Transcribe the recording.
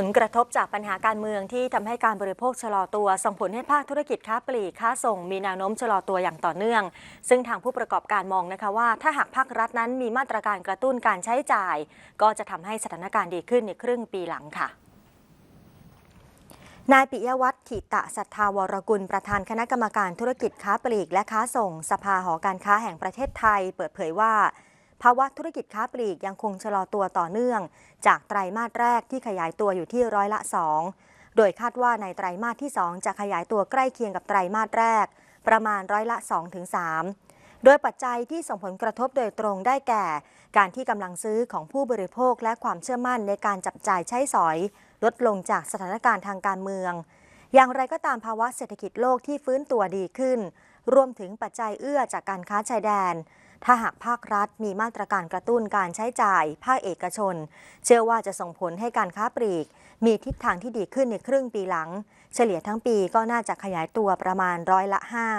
ผลกระทบจากปัญหาการเมืองที่ทำให้การบริโภคชะลอตัว ส่งผลให้ภาคธุรกิจค้าปลีกค้าส่งมีแนวโน้มชะลอตัวอย่างต่อเนื่อง ซึ่งทางผู้ประกอบการมองนะคะว่า ถ้าหากภาครัฐนั้นมีมาตรการกระตุ้นการใช้จ่าย ก็จะทำให้สถานการณ์ดีขึ้นในครึ่งปีหลังค่ะนายปิยวัฒน์ถิตะสัทธาวรกุลประธานคณะกรรมการธุรกิจค้าปลีก และค้าส่ง สภาหอการค้าแห่งประเทศไทย เปิดเผยว่า ภาวะธุรกิจค้าปลีกยังคงชะลอตัวต่อเนื่อง จากไตรมาสแรกที่ขยายตัวอยู่ที่ร้อยละ 2 โดยคาดว่าในไตรมาสที่ 2 จะขยายตัวใกล้เคียงกับไตรมาสแรก ประมาณร้อยละ 2-3 โดยปัจจัยที่ส่งผลกระทบโดยตรงได้แก่ การที่กำลังซื้อของผู้บริโภคและความเชื่อมั่นในการจับจ่ายใช้สอย ลดลงจากสถานการณ์ทางการเมือง อย่างไรก็ตามภาวะเศรษฐกิจโลกที่ฟื้นตัวดีขึ้น รวมถึงปัจจัยเอื้อจากการค้าชายแดน ถ้าหากภาครัฐมีมาตรการกระตุ้นการใช้จ่าย ภาคเอกชน เชื่อว่าจะส่งผลให้การค้าปลีก มีทิศทางที่ดีขึ้นในครึ่งปีหลัง เฉลี่ยทั้งปีก็น่าจะขยายตัวประมาณร้อยละ 5